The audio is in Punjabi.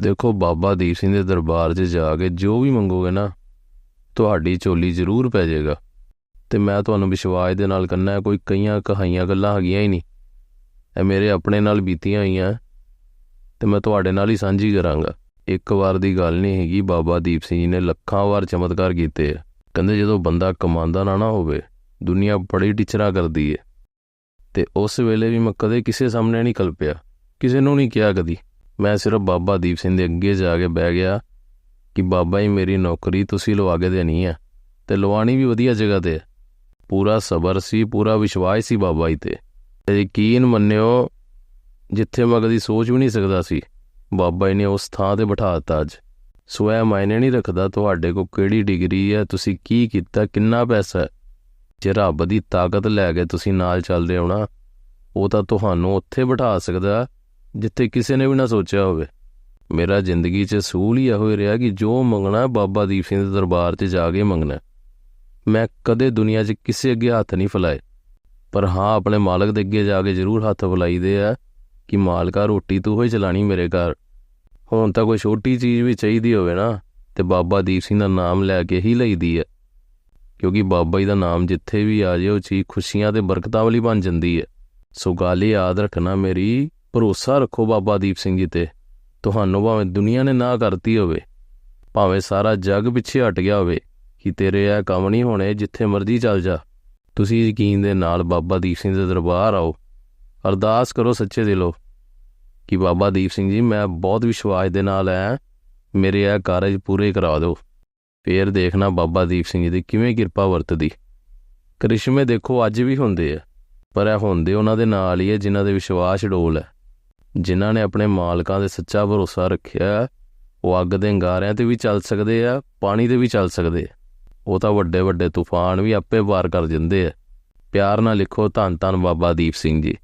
ਦੇਖੋ, ਬਾਬਾ ਦੀਪ ਸਿੰਘ ਦੇ ਦਰਬਾਰ 'ਚ ਜਾ ਕੇ ਜੋ ਵੀ ਮੰਗੋਗੇ ਨਾ, ਤੁਹਾਡੀ ਝੋਲੀ ਜ਼ਰੂਰ ਪੈ ਜਾਏਗਾ। ਤੇ ਮੈਂ ਤੁਹਾਨੂੰ ਵਿਸ਼ਵਾਸ ਦੇ ਨਾਲ ਕਹਿੰਦਾ, ਕੋਈ ਕਈਆਂ ਕਹਾਈਆਂ ਗੱਲਾਂ ਹੈਗੀਆਂ ਹੀ ਨਹੀਂ। ਇਹ ਮੇਰੇ ਆਪਣੇ ਨਾਲ ਬੀਤੀਆਂ ਹੋਈਆਂ, ਤੇ ਮੈਂ ਤੁਹਾਡੇ ਨਾਲ ਹੀ ਸਾਂਝੀ ਕਰਾਂਗਾ। ਇੱਕ ਵਾਰ ਦੀ ਗੱਲ ਨਹੀਂ ਹੈਗੀ, ਬਾਬਾ ਦੀਪ ਸਿੰਘ ਜੀ ਨੇ ਲੱਖਾਂ ਵਾਰ ਚਮਤਕਾਰ ਕੀਤੇ ਆ। ਕਹਿੰਦੇ ਜਦੋਂ ਬੰਦਾ ਕਮਾਉਂਦਾ ਨਾ ਨਾ ਹੋਵੇ, ਦੁਨੀਆ ਬੜੀ ਟਿਚਰਾ ਕਰਦੀ ਏ। ਤੇ ਉਸ ਵੇਲੇ ਵੀ ਮੈਂ ਕਦੇ ਕਿਸੇ ਸਾਹਮਣੇ ਨਹੀਂ ਕਲਪਿਆ ਕਿਸੇ ਨੂੰ ਨਹੀਂ ਕਿਹਾ ਕਦੀ। ਮੈਂ ਸਿਰਫ ਬਾਬਾ ਦੀਪ ਸਿੰਘ ਦੇ ਅੱਗੇ ਜਾ ਕੇ ਬਹਿ ਗਿਆ ਕਿ ਬਾਬਾ ਜੀ, ਮੇਰੀ ਨੌਕਰੀ ਤੁਸੀਂ ਲਵਾ ਕੇ ਦੇਣੀ ਹੈ ਤੇ ਲਵਾਣੀ ਵੀ ਵਧੀਆ ਜਗ੍ਹਾ ਤੇ ਪੂਰਾ ਸਬਰ ਸੀ, ਪੂਰਾ ਵਿਸ਼ਵਾਸ ਸੀ ਬਾਬਾ ਜੀ ਤੇ। ਤੇ ਯਕੀਨ ਮੰਨਿਓ, ਜਿੱਥੇ ਮੈਂ ਕਦੀ ਸੋਚ ਵੀ ਨਹੀਂ ਸਕਦਾ ਸੀ, ਬਾਬਾ ਜੀ ਨੇ ਉਸ ਥਾਂ ਤੇ ਬਿਠਾ ਦਿੱਤਾ ਅੱਜ। ਸੋ ਮਾਇਨੇ ਨਹੀਂ ਰੱਖਦਾ ਤੁਹਾਡੇ ਕੋਲ ਕਿਹੜੀ ਡਿਗਰੀ ਹੈ ਤੁਸੀਂ ਕੀ ਕੀਤਾ, ਕਿੰਨਾ ਪੈਸਾ ਜੇ ਰੱਬ ਦੀ ਤਾਕਤ ਲੈ ਕੇ ਤੁਸੀਂ ਨਾਲ ਚੱਲਦੇ ਹੋ ਉਹ ਤਾਂ ਤੁਹਾਨੂੰ ਉੱਥੇ ਬਿਠਾ ਸਕਦਾ ਜਿੱਥੇ ਕਿਸੇ ਨੇ ਵੀ ਨਾ ਸੋਚਿਆ ਹੋਵੇ। ਮੇਰਾ ਜ਼ਿੰਦਗੀ 'ਚ ਸੂਲ ਹੀ ਇਹੋ ਹੀ ਰਿਹਾ ਕਿ ਜੋ ਮੰਗਣਾ ਬਾਬਾ ਦੀਪ ਸਿੰਘ ਦੇ ਦਰਬਾਰ 'ਚ ਜਾ ਕੇ ਮੰਗਣਾ। ਮੈਂ ਕਦੇ ਦੁਨੀਆ 'ਚ ਕਿਸੇ ਅੱਗੇ ਹੱਥ ਨਹੀਂ ਫਲਾਏ। ਪਰ ਹਾਂ, ਆਪਣੇ ਮਾਲਕ ਦੇ ਅੱਗੇ ਜਾ ਕੇ ਜ਼ਰੂਰ ਹੱਥ ਫਲਾਈਦੇ ਆ ਕਿ ਮਾਲਕਾ, ਰੋਟੀ ਤੂੰ ਹੀ ਚਲਾਣੀ ਮੇਰੇ ਘਰ। ਹੁਣ ਤਾਂ ਕੋਈ ਛੋਟੀ ਚੀਜ਼ ਵੀ ਚਾਹੀਦੀ ਹੋਵੇ ਨਾ, ਤੇ ਬਾਬਾ ਦੀਪ ਸਿੰਘ ਦਾ ਨਾਮ ਲੈ ਕੇ ਹੀ ਲਈਦੀ ਹੈ ਕਿਉਂਕਿ ਬਾਬਾ ਜੀ ਦਾ ਨਾਮ ਜਿੱਥੇ ਵੀ ਆ ਜਾਏ, ਉਹ ਚੀਜ਼ ਖੁਸ਼ੀਆਂ ਤੇ ਬਰਕਤਾਂ ਵਾਲੀ ਬਣ ਜਾਂਦੀ ਹੈ ਸੋ ਗੱਲ ਯਾਦ ਰੱਖਣਾ ਮੇਰੀ ਭਰੋਸਾ ਰੱਖੋ ਬਾਬਾ ਦੀਪ ਸਿੰਘ ਜੀ ਤੇ। ਤੁਹਾਨੂੰ ਭਾਵੇਂ ਦੁਨੀਆ ਨੇ ਨਾ ਕਰਤੀ ਹੋਵੇ, ਭਾਵੇਂ ਸਾਰਾ ਜੱਗ ਪਿੱਛੇ ਹਟ ਗਿਆ ਹੋਵੇ, ਕਿ ਤੇਰੇ ਇਹ ਕੰਮ ਨਹੀਂ ਹੋਣੇ ਜਿੱਥੇ ਮਰਜ਼ੀ ਚੱਲ ਜਾ। ਤੁਸੀਂ ਯਕੀਨ ਦੇ ਨਾਲ ਬਾਬਾ ਦੀਪ ਸਿੰਘ ਦੇ ਦਰਬਾਰ ਆਓ। ਅਰਦਾਸ ਕਰੋ ਸੱਚੇ ਦਿਲੋਂ ਕਿ ਬਾਬਾ ਦੀਪ ਸਿੰਘ ਜੀ, ਮੈਂ ਬਹੁਤ ਵਿਸ਼ਵਾਸ ਦੇ ਨਾਲ ਆਇਆ। ਮੇਰੇ ਇਹ ਕਾਰਜ ਪੂਰੇ ਕਰਾ ਦਿਓ। ਫੇਰ ਦੇਖਣਾ ਬਾਬਾ ਦੀਪ ਸਿੰਘ ਜੀ ਦੀ ਕਿਵੇਂ ਕਿਰਪਾ ਵਰਤਦੀ। ਕ੍ਰਿਸ਼ਮੇ ਦੇਖੋ ਅੱਜ ਵੀ ਹੁੰਦੇ ਆ, ਪਰ ਇਹ ਹੁੰਦੇ ਉਹਨਾਂ ਦੇ ਨਾਲ ਹੀ ਹੈ ਜਿਨ੍ਹਾਂ ਦੇ ਵਿਸ਼ਵਾਸ ਡੋਲ ਹੈ। ਜਿਨ੍ਹਾਂ ਨੇ ਆਪਣੇ ਮਾਲਕਾਂ ਦੇ ਸੱਚਾ ਭਰੋਸਾ ਰੱਖਿਆ ਉਹ ਅੱਗ ਦੇ ਅੰਗਾਰਿਆਂ ਤੇ ਵੀ ਚੱਲ ਸਕਦੇ ਆ, ਪਾਣੀ ਤੇ ਵੀ ਚੱਲ ਸਕਦੇ ਆ। ਉਹ ਤਾਂ ਵੱਡੇ ਵੱਡੇ ਤੂਫਾਨ ਵੀ ਆਪੇ ਪਾਰ ਕਰ ਜਾਂਦੇ ਆ। ਪਿਆਰ ਨਾਲ ਲਿਖੋ ਧੰਨ ਧੰਨ ਬਾਬਾ ਦੀਪ ਸਿੰਘ ਜੀ।